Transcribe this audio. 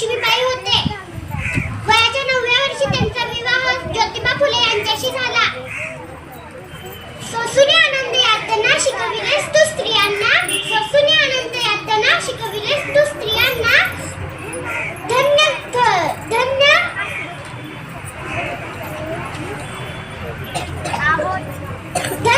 लक्ष्मीबाई होते. वयाच्या नवव्या वर्षी त्यांचा विवाह ज्योतिबा फुले यांच्याशी झाला. सोसुने आनंद यातना शिकविलेस तू स्त्रियांना. सोसुने आनंद यातना शिकविलेस तू स्त्रियांना. धन्य धन्य. धन्य